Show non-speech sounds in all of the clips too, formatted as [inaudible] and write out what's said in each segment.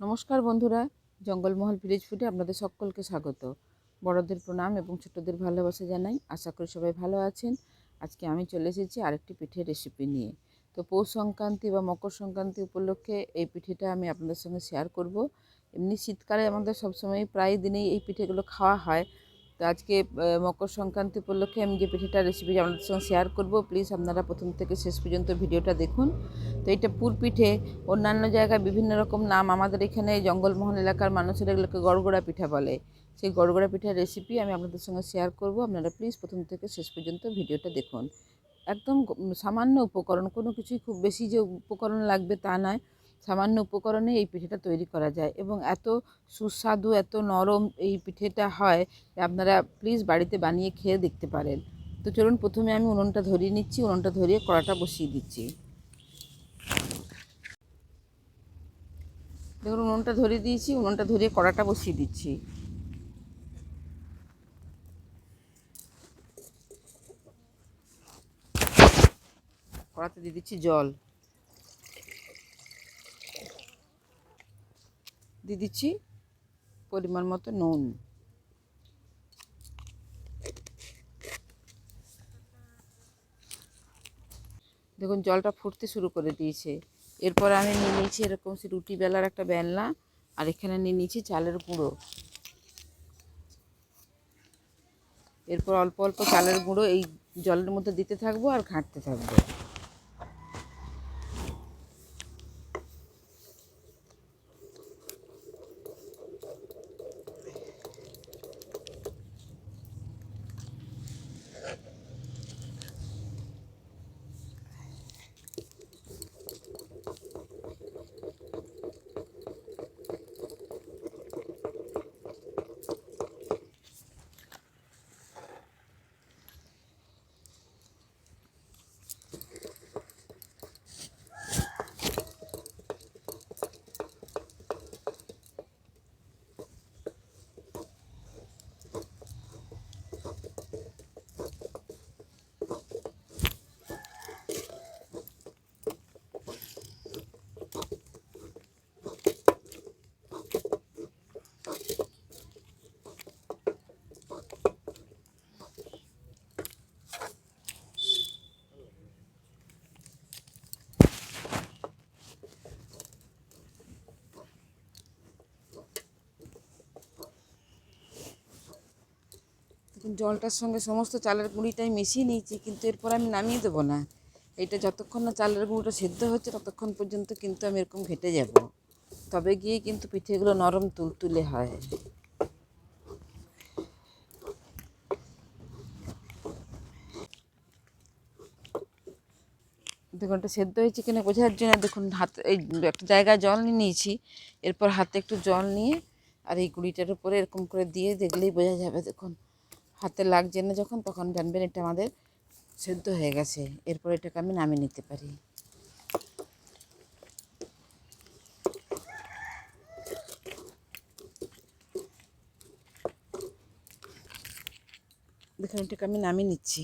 নমস্কার বন্ধুরা, জঙ্গলমহল ভিলেজ ফুডে আপনাদের সকলকে স্বাগত। বড়দের প্রণাম এবং ছোটদের ভালোবাসা জানাই। আশা করি সবাই ভালো আছেন। আজকে আমি চলে এসেছি আরেকটি পিঠের রেসিপি নিয়ে। তো পৌষ সংক্রান্তি বা মকর সংক্রান্তি উপলক্ষে এই পিঠেটা আমি আপনাদের সঙ্গে শেয়ার করব। এমনি শীতকালে আমাদের সবসময় প্রায় দিনেই এই পিঠেগুলো খাওয়া হয়। তো আজকে মকর সংক্রান্তি উপলক্ষে আমি যে পিঠেটার রেসিপি আপনাদের সঙ্গে শেয়ার করব প্লিজ আপনারা প্রথম থেকে শেষ পর্যন্ত ভিডিওটা দেখুন। তো এটা পুর পিঠে, অন্যান্য জায়গায় বিভিন্ন রকম নাম আমাদের এখানে জঙ্গলমহল এলাকার মানুষের এগুলোকে গড়গড়া পিঠা বলে। সেই গড়গড়া পিঠার রেসিপি আমি আপনাদের সঙ্গে শেয়ার করব, আপনারা প্লিজ প্রথম থেকে শেষ পর্যন্ত ভিডিওটা দেখুন। একদম সামান্য উপকরণ, কোনো কিছুই খুব বেশি যে উপকরণ লাগবে তা নয়। সামান্য উপকরণে এই পিঠেটা তৈরি করা যায় এবং এত সুস্বাদু, এত নরম এই পিঠেটা হয় আপনারা প্লিজ বাড়িতে বানিয়ে খেয়ে দেখতে পারেন। তো চলুন প্রথমে আমি উনুনটা ধরিয়ে নিচ্ছি, উনুনটা ধরিয়ে কড়াটা বসিয়ে দিচ্ছি। দেখুন, উনুনটা ধরিয়ে দিয়েছি, উনুনটা ধরিয়ে কড়াটা বসিয়ে দিচ্ছি। কড়াতে দিয়ে দিচ্ছি জল। দিয়ে দিচ্ছি পরিমাণ মতো নুন। দেখুন, জলটা ফুটতে শুরু করে দিয়েছে। এরপর আমি নিয়ে নিয়েছি এরকম সে রুটি বেলার একটা বেলনা, আর এখানে নিয়ে নিয়েছি চালের গুঁড়ো। এরপর অল্প অল্প চালের গুঁড়ো এই জলের মধ্যে দিতে থাকব আর ঘাঁটতে থাকব। জলটার সঙ্গে সমস্ত চালের গুঁড়িটাই মিশিয়ে নিয়েছি, কিন্তু এরপর আমি নামিয়ে দেবো না। এটা যতক্ষণ না চালের গুঁড়োটা সেদ্ধ হচ্ছে ততক্ষণ পর্যন্ত কিন্তু আমি এরকম ঘেটে যাব। তবে গিয়ে কিন্তু পিঠেগুলো নরম তুলতুলে হয়। দেখুন, এটা সেদ্ধ হয়েছে কিনা বোঝার জন্য দেখুন, হাতে, এই একটা জায়গায় জল নিয়ে নিয়েছি। এরপর হাতে একটু জল নিয়ে আর এই গুঁড়িটার উপরে এরকম করে দিয়ে দেখলেই বোঝা যাবে, দেখুন। হাতে লাগছে না যখন, তখন জানবেন এটা আমাদের সেদ্ধ হয়ে গেছে। এরপর এটাকে আমি নামিয়ে নিতে পারি। দেখুন, এটাকে আমি নামিয়ে নিচ্ছি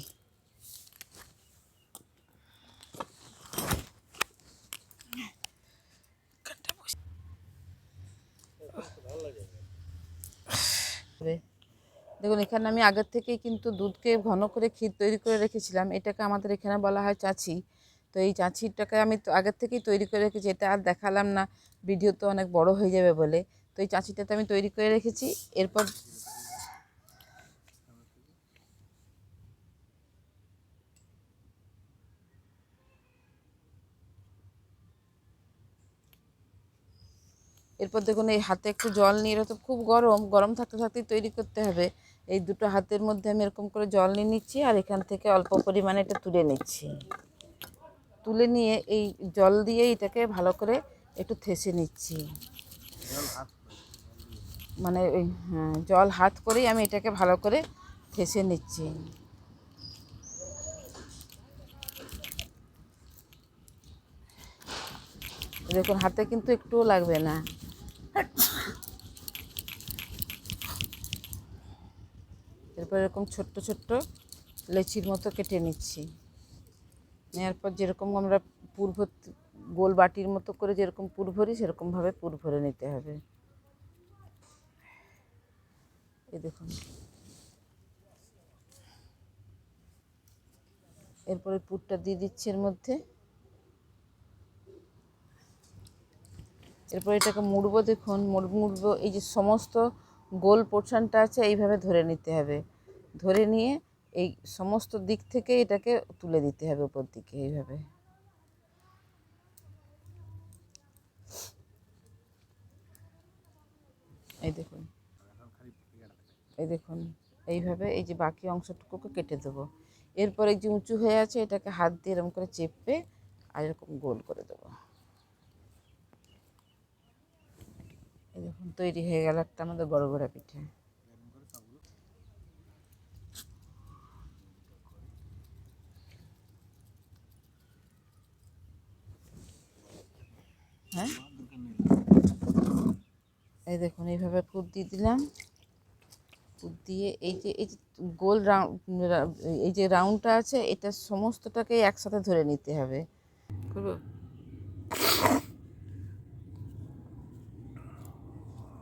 হবে। দেখুন এখানে আমি আগের থেকেই কিন্তু দুধকে ঘন করে ক্ষীর তৈরি করে রেখেছিলাম। এটাকে আমাদের এখানে বলা হয় চাচি। তো এই চাচিটাকে আমি আগের থেকেই তৈরি করে রেখেছি। এটা আর দেখালাম না। ভিডিও তো অনেক বড় হয়ে যাবে বলে। তো এই চাচিটাতে আমি তৈরি করে রেখেছি। এরপর এরপর দেখুন, এই হাতে একটু জল নিয়ে, এটা তো খুব গরম। গরম থাকতে থাকতেই তৈরি করতে হবে। এই দুটো হাতের মধ্যে আমি এরকম করে জল নিয়ে নিচ্ছি আর এখান থেকে অল্প পরিমাণে এটা তুলে নিচ্ছি। তুলে নিয়ে এই জল দিয়ে এটাকে ভালো করে একটু থেসে নিচ্ছি। মানে ওই হ্যাঁ জল হাত করেই আমি এটাকে ভালো করে থেসে নিচ্ছি। দেখুন, হাতে কিন্তু একটুও লাগবে না। এরপর এরকম ছোট্ট ছোট্ট লেচির মতো কেটে নিচ্ছি। নেওয়ার পর যেরকম আমরা পূর্ব গোল বাটির মতো করে যেরকম পুর ভরি, সেরকমভাবে পুর ভরে নিতে হবে। এই দেখুন। এরপরে পুরটা দিয়ে দিচ্ছি এর মধ্যে। এরপর এটাকে মুড়বো, দেখুন, মুড় মুড়বো, এই যে সমস্ত গোল পোর্শনটা আছে, এইভাবে ধরে নিতে হবে। ধরে নিয়ে এই সমস্ত দিক থেকে এটাকে তুলে দিতে হবে উপর দিকে এইভাবে। এই দেখুন। এই দেখুন, এইভাবে এই যে বাকি অংশটুকুকে কেটে দেবো। এরপর এই যে উঁচু হয়ে আছে, এটাকে হাত দিয়ে এরকম করে চেপে আর এরকম গোল করে দেবো। এই দেখুন, তৈরি হয়ে গেল একটা আমাদের গড়গড়া পিঠে। হ্যাঁ? এই দেখুন, এইভাবে ফুট দিয়ে দিলাম। ফুট দিয়ে এই যে এই যে গোল রাউন্ড এই যে রাউন্ডটা আছে, এটা সমস্তটাকে একসাথে ধরে নিতে হবে। করব এই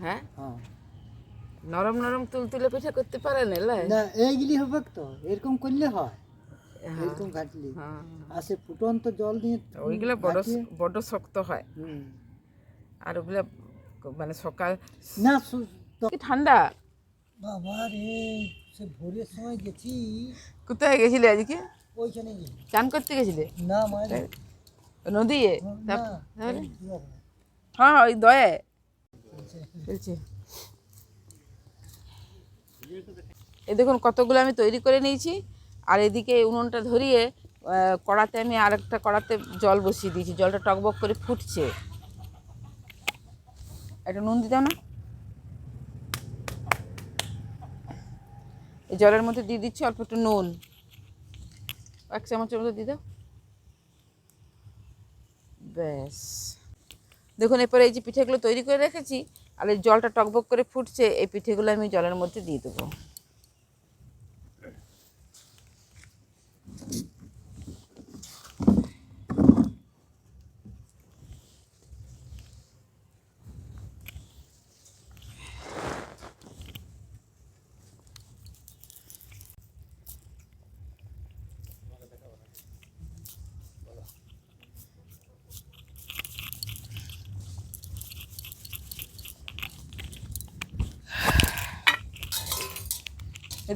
হ্যাঁ? হ্যাঁ। নরম নরম তুলতুলে পিঠা করতে পারেন এলাই? না এইগুলি হবে তো এরকম করলে হয়। হ্যাঁ। এরকম ঘাটলি আর সে ফুটন্ত জল দিয়ে ওইগুলো বড় বড় শক্ত হয়। হুম। আর ওগুলো মানে সকাল না কি ঠান্ডা? বাবা রে সে ভোরের সময় গেছি। কোথায় গেছিলে আজকে? ওইখানে চান করতে গেছিলে? না নদী না হ্যাঁ ওই দয়ে। এই দেখুন কতগুলো আমি তৈরি করে নিয়েছি। আর এদিকে উনুনটা ধরিয়ে কড়াতে আমি আরেকটা কড়াতে জল বসিয়ে দিয়েছি। জলটা টকবক করে ফুটছে। একটা নুন দিতাম না। এই জলের মধ্যে দিয়ে দিচ্ছি অল্প একটু নুন। এক চামচের মতো দিয়ে দাও। ব্যাস। দেখুন, এরপরে এই যে পিঠেগুলো তৈরি করে রেখেছি, আর এই জলটা টকবক করে ফুটছে, এই পিঠেগুলো আমি জলের মধ্যে দিয়ে দেবো।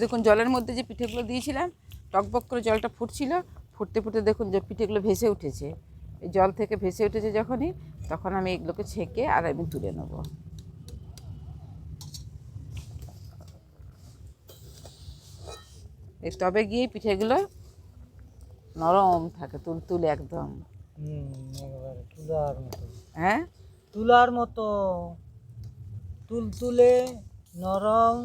দেখুন জলের মধ্যে যে পিঠেগুলো দিয়েছিলাম টকবক করে জলটা ফুটছিল ফুটতে ফুটতে দেখুন যে পিঠেগুলো ভেসে উঠেছে। এই জল থেকে ভেসে উঠেছে যখনই তখন আমি এগুলোকে ছেঁকে আর আমি তুলে নেব। এই তবে গিয়ে পিঠেগুলো নরম থাকে তুল তুলে একদম। তুলার মতো। হ্যাঁ? তুলার মতো। তুলতুলে নরম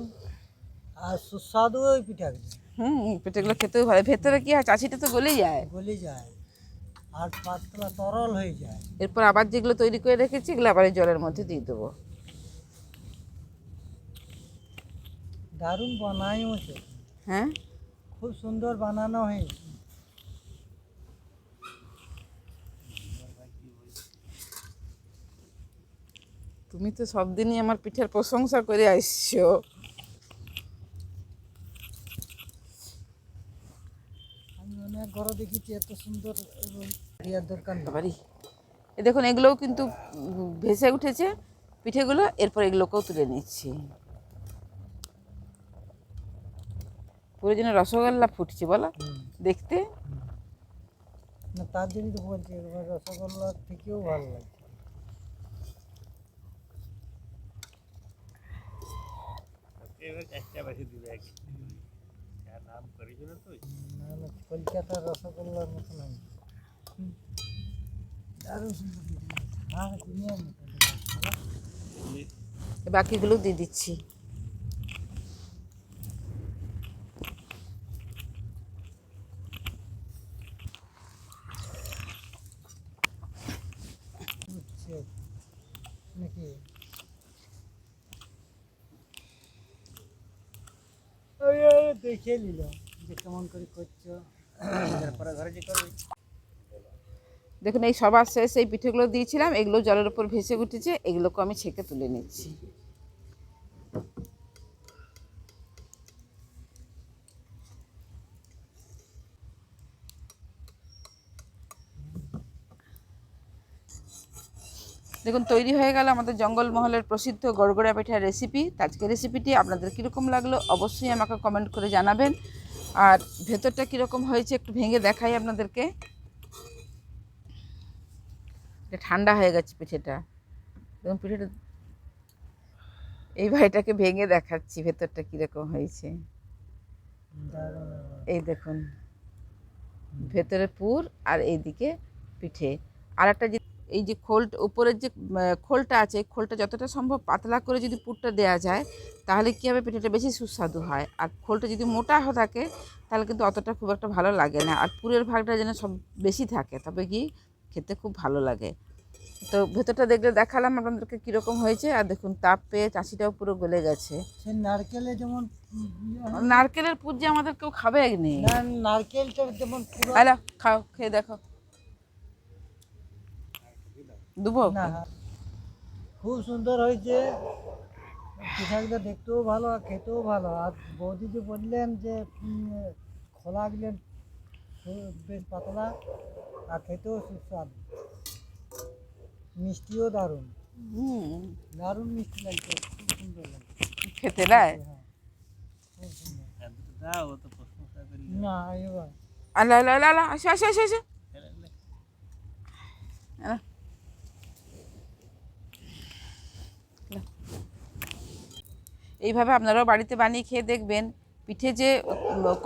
আর সুস্বাদু ওই পিঠাগুলি হুম পিঠেগুলো খেতেও ভালো। ভেতরে কি হয়? চাষিটা তো গলে যায়। গলে যায়। আর পাতলা তরল হয়ে যায়। এরপর আবার যেগুলো তৈরি করে রেখেছি এগুলো আবার এই জলের মধ্যে দিয়ে দেবো। দারুণ বানাই বানাইওছে হ্যাঁ? খুব সুন্দর বানানো হয়েছে। তুমি তো সব দিনই আমার পিঠের প্রশংসা করে আসছো। অনেক এত সুন্দর এবং দরকার এ দেখুন এগুলোও কিন্তু ভেসে উঠেছে পিঠেগুলো এরপর এগুলোকেও তুলে নিচ্ছি। পুরো যেন রসগোল্লা ফুটছে বলো? দেখতে? না তার জন্যই তো বলছি এবার রসগোল্লার থেকেও ভালো লাগে না না কলকাতার রসগোল্লার সুন্দর পিঠে। হ্যাঁ? মতো বাকিগুলো দিয়ে দিচ্ছি। নাকি? দেখে নিল দেখুন, এই সবার শেষ এই পিঠেগুলো দিয়েছিলাম, এগুলো জলের উপর ভেসে উঠেছে, এগুলোকে আমি ছেঁকে তুলে নিচ্ছি। দেখুন, তৈরি হয়ে গেল আমাদের জঙ্গলমহলের প্রসিদ্ধ গড়গড়া পিঠার রেসিপি আজকের রেসিপিটি আপনাদের কীরকম লাগল, অবশ্যই আমাকে কমেন্ট করে জানাবেন। আর ভেতরটা কীরকম হয়েছে একটু ভেঙে দেখাই আপনাদেরকে। এটা ঠান্ডা হয়ে গেছে পিঠেটা। দেখুন পিঠেটা এই ভাইটাকে ভেঙে দেখাচ্ছি ভেতরটা কীরকম হয়েছে। এই দেখুন, ভেতরে পুর আর এইদিকে পিঠে। আর একটা এই যে খোল উপরের যে খোলটা আছে খোলটা যতটা সম্ভব পাতলা করে যদি পুরটা দেওয়া যায় তাহলে কী হবে? পিঠাটা বেশি সুস্বাদু হয়। আর খোলটা যদি মোটা হয়ে থাকে তাহলে কিন্তু অতটা খুব একটা ভালো লাগে না। আর পুরের ভাগটা যেন সব বেশি থাকে তবে কি খেতে খুব ভালো লাগে। তো ভেতরটা দেখলে দেখালাম আপনাদেরকে কীরকম হয়েছে। আর দেখুন তাপ পেয়ে চাষিটাও পুরো গলে গেছে। নারকেলে যেমন নারকেলের পুর যে আমাদের কেউ খাবে নি না নারকেলটা যেমন খাও খেয়ে দেখো। দুবো না। খুব সুন্দর হয়েছে। পিঠাগুলো দেখতেও ভালো আর খেতেও ভালো। আর বৌদি যে বললেন যে খোলা গেলেন বেশ পাতলা আর খেতেও সুস্বাদু। মিষ্টিও দারুণ। হুম। দারুণ মিষ্টি লাগছে খুব সুন্দর লাগছে। খেতে হ্যাঁ। সুন্দর। না এবার। আলা আলা আলা আলা আসো আসো আসো আসো। এইভাবে আপনারাও বাড়িতে বানিয়ে খেয়ে দেখবেন। পিঠে যে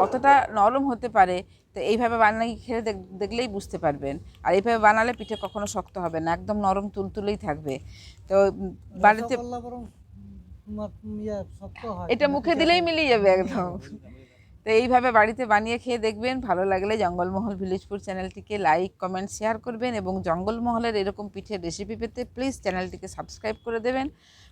কতটা নরম হতে পারে তো এইভাবে বানিয়ে খেয়ে দেখলেই বুঝতে পারবেন। আর এইভাবে বানালে পিঠে কখনো শক্ত হবে না একদম নরম তুলতুলেই থাকবে। তো বাড়িতে এটা মুখে দিলেই মিলিয়ে যাবে একদম। [laughs] তো এইভাবে বাড়িতে বানিয়ে খেয়ে দেখবেন, ভালো লাগলে জঙ্গলমহল ভিলেজপুর চ্যানেলটিকে লাইক কমেন্ট শেয়ার করবেন এবং জঙ্গলমহলের এরকম পিঠের রেসিপি পেতে প্লিজ চ্যানেলটিকে সাবস্ক্রাইব করে দেবেন।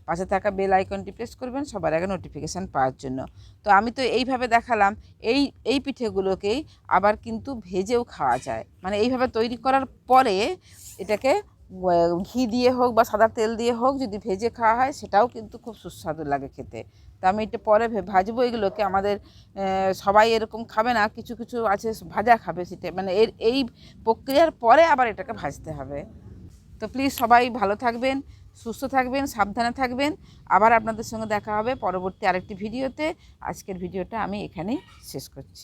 পাশে থাকা বেল আইকনটি প্রেস করবেন সবার আগে নোটিফিকেশান পাওয়ার জন্য। তো আমি তো এইভাবে দেখালাম, এই এই পিঠেগুলোকেই আবার কিন্তু ভেজেও খাওয়া যায়। মানে এইভাবে তৈরি করার পরে এটাকে ঘি দিয়ে হোক বা সাদা তেল দিয়ে হোক যদি ভেজে খাওয়া হয়, সেটাও কিন্তু খুব সুস্বাদু লাগে খেতে। তো আমি এটা পরে ভাজবো এগুলোকে। আমাদের সবাই এরকম খাবে না, কিছু কিছু আছে ভাজা খাবে সেটা। মানে এর, এই প্রক্রিয়ার পরে আবার এটাকে ভাজতে হবে। তো প্লিজ সবাই ভালো থাকবেন, সুস্থ থাকবেন, সাবধানে থাকবেন। আবার আপনাদের সঙ্গে দেখা হবে পরবর্তী আরেকটি ভিডিওতে। আজকের ভিডিওটা আমি এখানেই শেষ করছি।